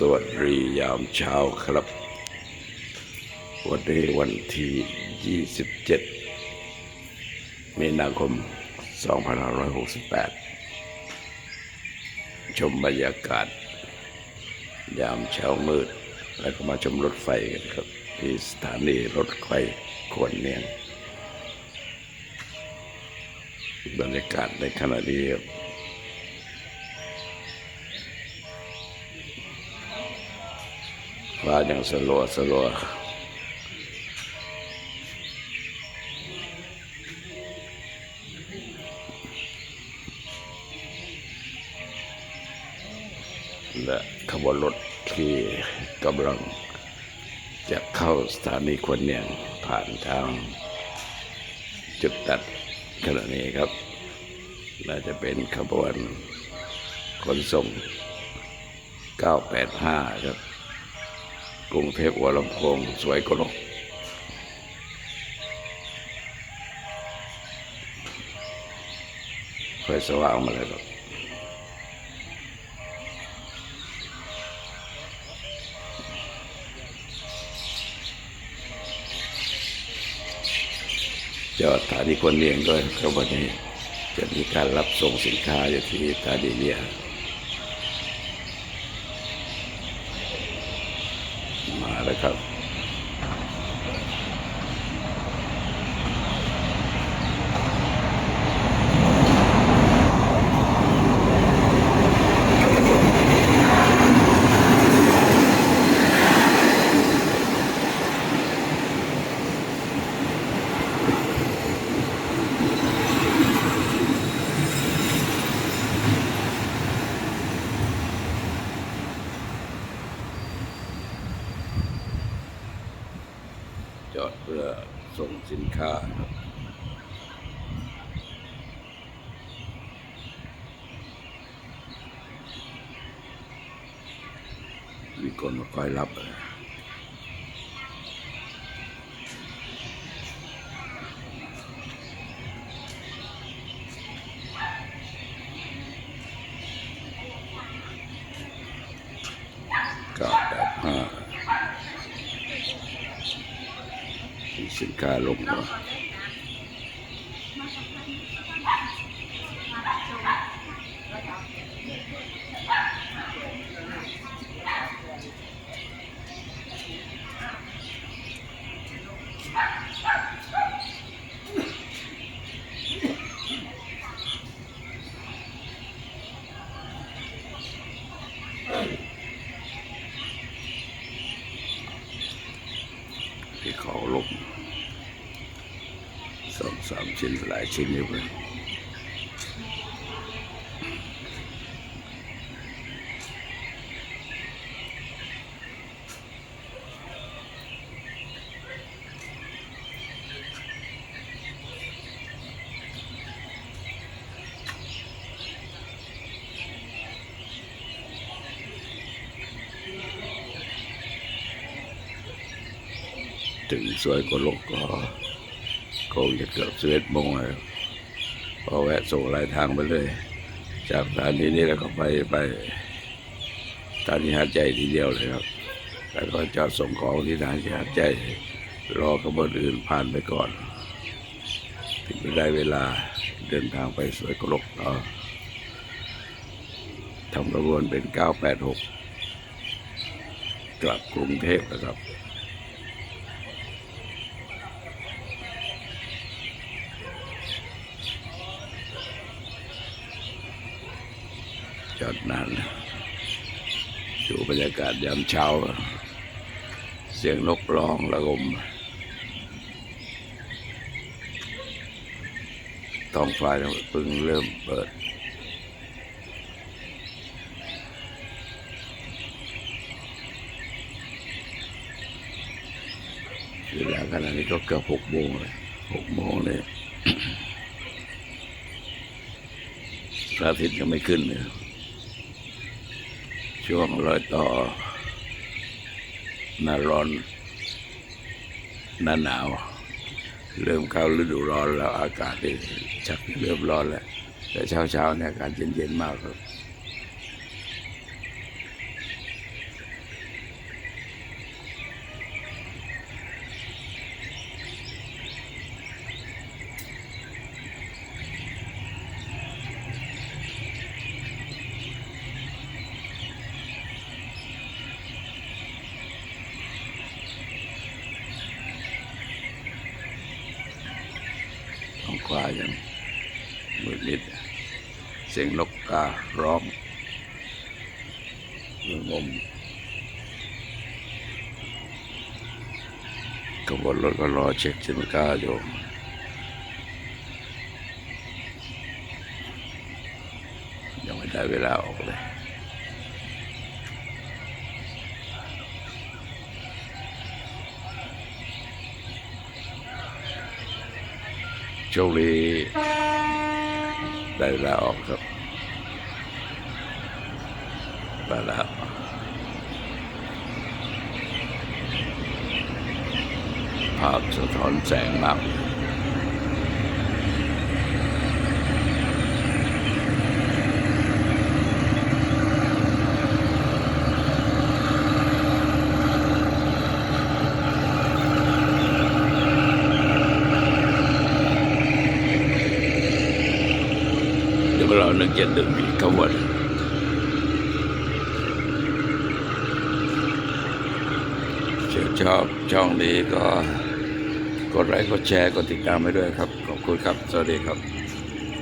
สวัสดียามเช้าครับ วันนี้วันที่ 27 มีนาคม 2568 ชมบรรยากาศ ยามเช้ามืด แล้วก็มาชมรถไฟกันครับ ที่สถานีรถไฟควรเนียงบรรยากาศในขณะนี้ครับ ฟ้ายังสลัวสลัวและขบวนรถที่กำลังจะเข้าสถานีควรเนียงผ่านทางจุดตัดขณะนี้ครับ น่าจะเป็นขบวนขนส่ง 985 ครับ รุงเทพหัวลำโพงสวยกว่าโลกไฟสว่างมาเลยครับจอดสถานีคนเลี้ยงด้วยครับวันนี้จะมีการรับส่งสินค้าอยู่ที่สถานีเนี่ย มาแล้วครับ จอดเพื่อส่งสินค้าครับมีคนมาคอยรับเก้าแปดห้า สินค้าลงมา สองสามชิ้นหลายชิ้นอยู่เลยถึงสวยกว่าโลกก็ คงจะเกือบสิบเอ็ดโมงแล้วพอแวะส่งรายทางไปเลย จากสถานีนี้แล้วก็ไปไปสถานีหาดใจทีเดียวเลยครับ แล้วก็จอดส่งของที่สถานีหาดใจ รอขบวนอื่นผ่านไปก่อน ถึงได้เวลาเดินทางไปสวยกรกก็ทำกระบวนเป็น 986 กลับกรุงเทพนะครับ จอดนานดูบรรยากาศยามเช้า เสียงนกร้องระงมท้องฟ้าเพิ่งเริ่มเปิด เวลาขณะนี้ก็เกือบหกโมงเลยหกโมงเลยพระอาทิตย์ยังไม่ขึ้นเลย ช่วงรอยต่อหน้าร้อนหน้าหนาว เริ่มเข้าฤดูร้อนแล้วอากาศนี่ชักเริ่มร้อนแล้ว แต่เช้าๆเนี่ยอากาศเย็นๆมากครับ กว่ายังมืดมิด เสียงนกการ้องงมขบวนรถก็รอเช็คสินค้าอยู่ยังไม่ได้เวลาออกเลย โชคดีได้เวลาออกครับมาแล้วภาพสะท้อนแสงมาก นึกยวเราหนึ่งเจ็ดหนึ่งอีกขบวนเชื่อชอบช่องนี้ก็กดไลค์กดแชร์กดติดตามไปด้วยครับ ขอบคุณครับ สวัสดีครับ